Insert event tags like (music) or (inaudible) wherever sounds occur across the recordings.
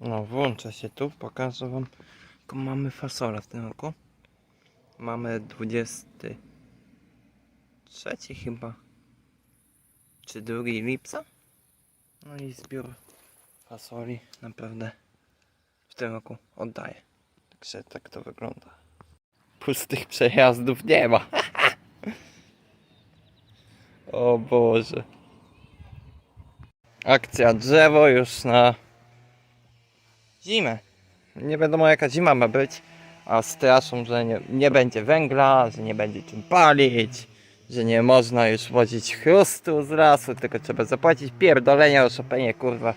No, włączę się tu, pokażę wam. Jaką mamy fasolę w tym roku. Mamy 23 chyba. Czy 2 lipca? No i zbiór fasoli naprawdę w tym roku oddaje. Także tak to wygląda. Pustych przejazdów nie ma. (laughs) o Boże. Akcja drzewo już na zimę. Nie wiadomo jaka zima ma być, a straszą, że nie, nie będzie węgla, że nie będzie czym palić, że nie można już wozić chrustu z lasu, tylko trzeba zapłacić pierdolenia o szopenie, kurwa,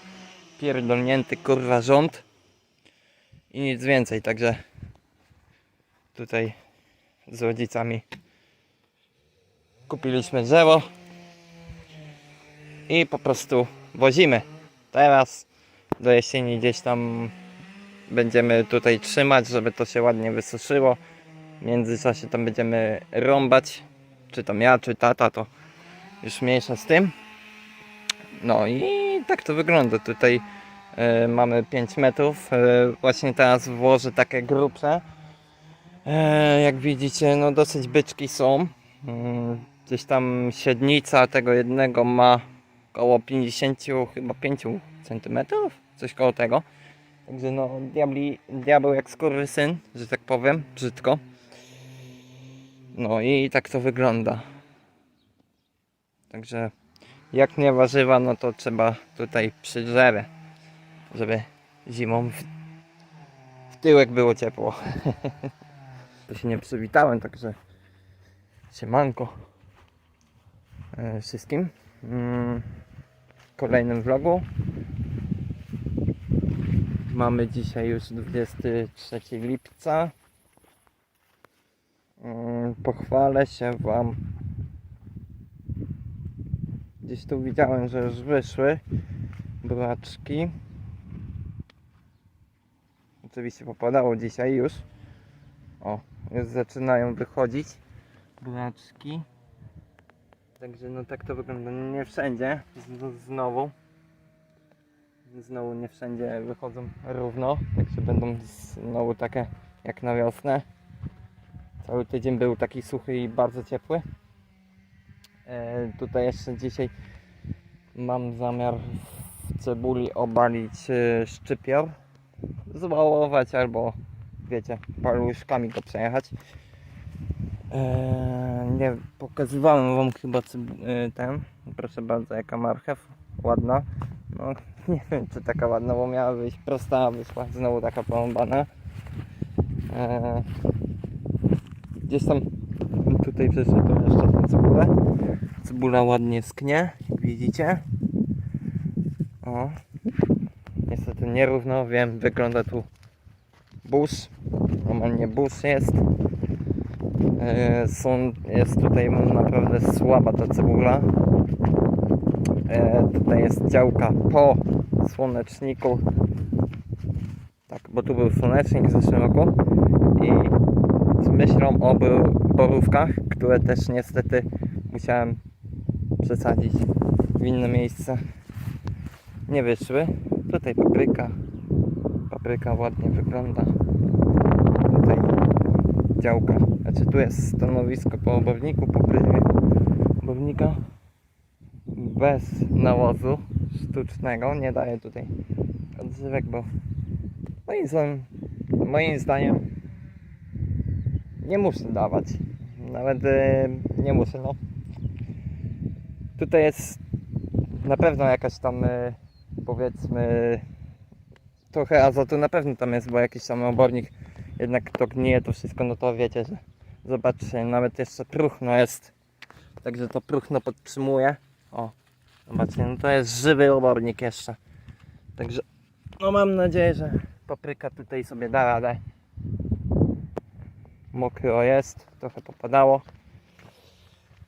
pierdolnięty, kurwa, rząd i nic więcej, także tutaj z rodzicami kupiliśmy drzewo i po prostu wozimy. Teraz do jesieni gdzieś tam będziemy tutaj trzymać, żeby to się ładnie wysuszyło. W międzyczasie tam będziemy rąbać, czy tam ja, czy tata, to już mniejsza z tym. No i tak to wygląda. Tutaj e, mamy 5 metrów. E, właśnie teraz włożę takie grubsze. E, jak widzicie, no dosyć byczki są. Mm, Gdzieś tam średnica tego jednego ma około 50, chyba 5 centymetrów, coś koło tego. Także no, diabli, diabeł jak syn, że tak powiem, brzydko. No i tak to wygląda. Także jak nie warzywa, no to trzeba tutaj przy drzewie, żeby zimą w, w tyłek było ciepło. (laughs) to się nie przywitałem, także siemanko e, wszystkim. Mm, kolejnym vlogu. Mamy dzisiaj już 23 lipca. Mm, Pochwalę się Wam. Gdzieś tu widziałem, że już wyszły buraczki. Oczywiście popadało dzisiaj już. O, już zaczynają wychodzić buraczki. Także no tak to wygląda. Nie wszędzie. Z- Znowu. Znowu nie wszędzie wychodzą równo. Także będą znowu takie jak na wiosnę. Cały tydzień był taki suchy i bardzo ciepły. E, tutaj jeszcze dzisiaj mam zamiar w cebuli obalić e, szczypior. Zwałować albo wiecie, paluszkami go przejechać. Eee, nie pokazywałem wam chyba e, ten. Proszę bardzo, jaka marchew. Ładna. No (laughs) nie wiem czy taka ładna, bo miała wyjść prosta, a wyszła znowu taka porąbana. Eee, gdzieś tam tutaj przeszedłem jeszcze tę cebulę. Cebula ładnie sknie, jak widzicie. O. Niestety nierówno, wiem, wygląda tu burz. Normalnie burz jest. E, są, jest tutaj naprawdę słaba ta cebula. E, tutaj jest działka po słoneczniku. Tak, bo tu był słonecznik w zeszłym roku. I z myślą o bo- borówkach, które też niestety musiałem przesadzić w inne miejsce. Nie wyszły. Tutaj papryka. Papryka ładnie wygląda. Tutaj działka. Znaczy tu jest stanowisko po oborniku, po obornika. Bez nawozu sztucznego. Nie daję tutaj odżywek, bo moim zdaniem, moim zdaniem nie muszę dawać. Nawet e, nie muszę, no. Tutaj jest na pewno jakaś tam e, powiedzmy trochę azotu na pewno tam jest, bo jakiś tam obornik jednak to gnije to wszystko, no to wiecie, że zobaczcie, nawet jeszcze próchno jest. Także to próchno podtrzymuje. O, zobaczcie, no to jest żywy obornik jeszcze. Także no mam nadzieję, że papryka tutaj sobie da radę. Mokro jest, trochę popadało.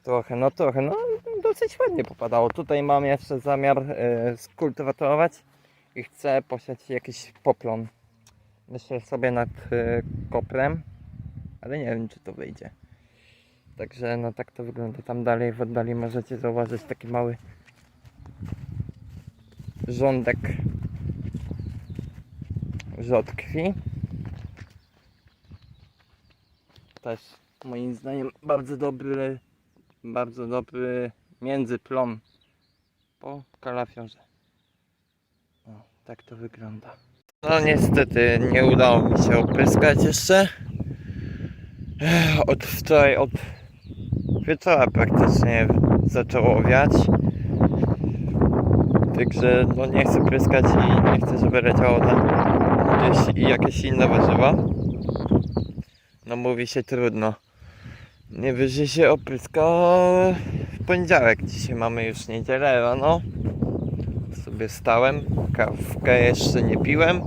Trochę, no trochę, no dosyć ładnie popadało. Tutaj mam jeszcze zamiar e, skultywatorować i chcę posiać jakiś poplon. Myślę sobie nad e, koprem, ale nie wiem czy to wyjdzie. Także no tak to wygląda. Tam dalej w oddali możecie zauważyć taki mały rządek rzodkwi. Też moim zdaniem bardzo dobry, bardzo dobry międzyplon po kalafiorze. O, tak to wygląda. No niestety nie udało mi się opryskać jeszcze. Od wczoraj, od wieczora praktycznie zaczęło wiać. Także no nie chcę pryskać i nie chcę, żeby leciało tam gdzieś i jakieś inne warzywa. No mówi się trudno. Nie wyżej się opryska w poniedziałek. Dzisiaj mamy już niedzielę rano. Sobie stałem. Kawkę jeszcze nie piłem.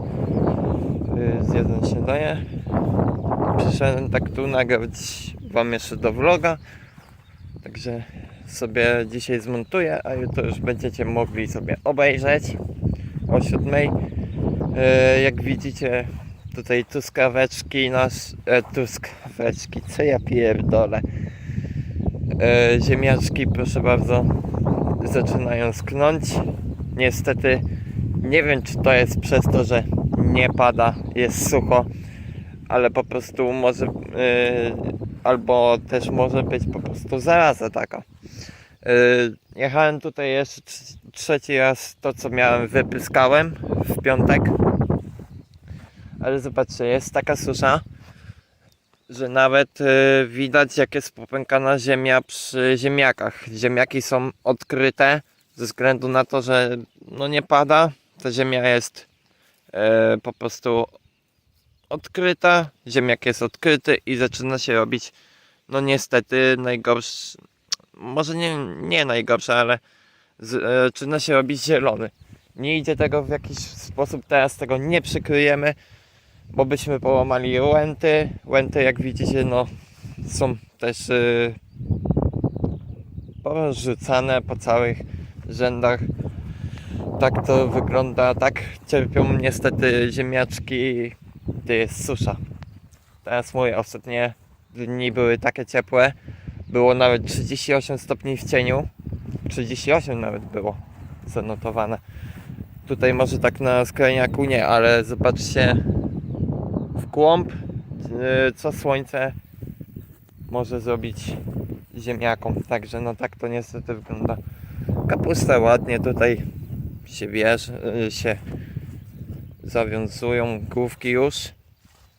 Yy, Zjadłem śniadanie. Przyszedłem tak tu nagrać wam jeszcze do vloga. Także sobie dzisiaj zmontuję, a jutro już będziecie mogli sobie obejrzeć o siódmej. E, jak widzicie tutaj truskaweczki nasz, e, co ja pierdolę. E, ziemniaczki proszę bardzo zaczynają sknąć. Niestety nie wiem czy to jest przez to, że nie pada, jest sucho, ale po prostu może e, albo też może być po prostu zaraza taka. Yy, Jechałem tutaj jeszcze trz- trzeci raz to co miałem wypryskałem w piątek. Ale zobaczcie, jest taka susza, że nawet yy, widać jak jest popękana ziemia przy ziemniakach. Ziemniaki są odkryte ze względu na to, że no nie pada. Ta ziemia jest yy, po prostu odkryta, ziemniak jest odkryty i zaczyna się robić no niestety najgorszy, może nie, nie najgorszy, ale e, zaczyna się robić zielony. Nie idzie tego w jakiś sposób, teraz tego nie przykryjemy, bo byśmy połamali łęty. Łęty jak widzicie no są też yy, porozrzucane po całych rzędach. Tak to wygląda, tak cierpią niestety ziemniaczki, gdy jest susza. Teraz moje ostatnie dni były takie ciepłe. Było nawet 38 stopni w cieniu. 38 nawet było zanotowane. Tutaj może tak na skrajniaku nie, ale zobaczcie w głąb yy, co słońce może zrobić ziemniakom. Także no tak to niestety wygląda. Kapusta ładnie tutaj się bierze, yy, się zawiązują główki już.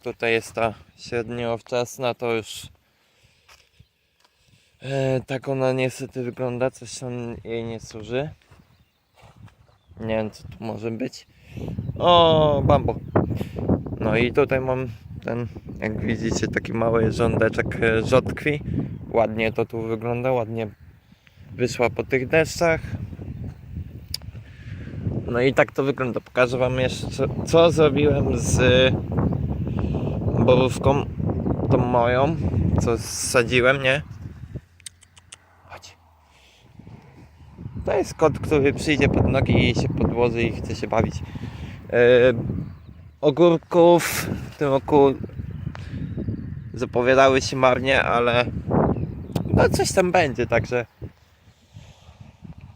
Tutaj jest ta średniowczesna, to już e, tak ona niestety wygląda, coś tam jej nie służy. Nie wiem co tu może być. O, bambo. No i tutaj mam ten, jak widzicie, taki mały rządeczek e, rzodkwi. Ładnie to tu wygląda, ładnie wyszła po tych deszczach. No i tak to wygląda. Pokażę wam jeszcze co zrobiłem z borówką tą moją, co sadziłem, nie? Chodź. To jest kot, który przyjdzie pod nogi i się podłoży i chce się bawić. Yy, ogórków w tym roku zapowiadały się marnie, ale no coś tam będzie, także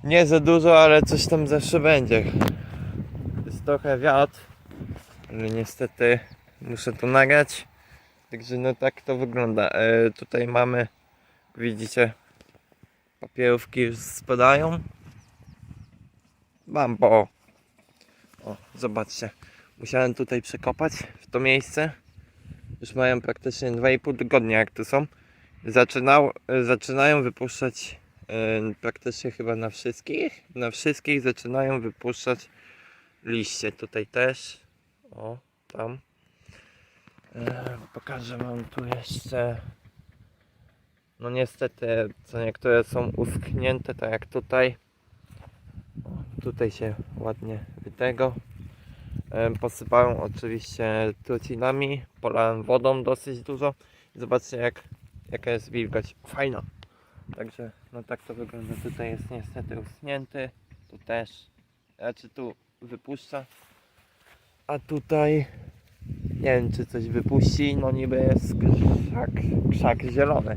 nie za dużo, ale coś tam zawsze będzie. Jest trochę wiatr, ale niestety muszę to nagrać. Także no tak to wygląda. E, tutaj mamy, widzicie, papierówki już spadają. Bambo. O, zobaczcie. Musiałem tutaj przekopać w to miejsce. Już mają praktycznie 2,5 tygodnia jak tu są. Zaczynał, e, zaczynają wypuszczać e, praktycznie chyba na wszystkich. Na wszystkich zaczynają wypuszczać liście. Tutaj też. O, tam. Pokażę wam tu jeszcze. No niestety, co niektóre są uschnięte, tak jak tutaj. Tutaj się ładnie wytego. Posypałem oczywiście trucinami, polałem wodą dosyć dużo. Zobaczcie jak, jaka jest wilgoć. Fajna. Także no tak to wygląda. Tutaj jest niestety uschnięty. Tu też. Znaczy tu wypuszcza. A tutaj nie wiem czy coś wypuści, no niby jest krzak, krzak zielony.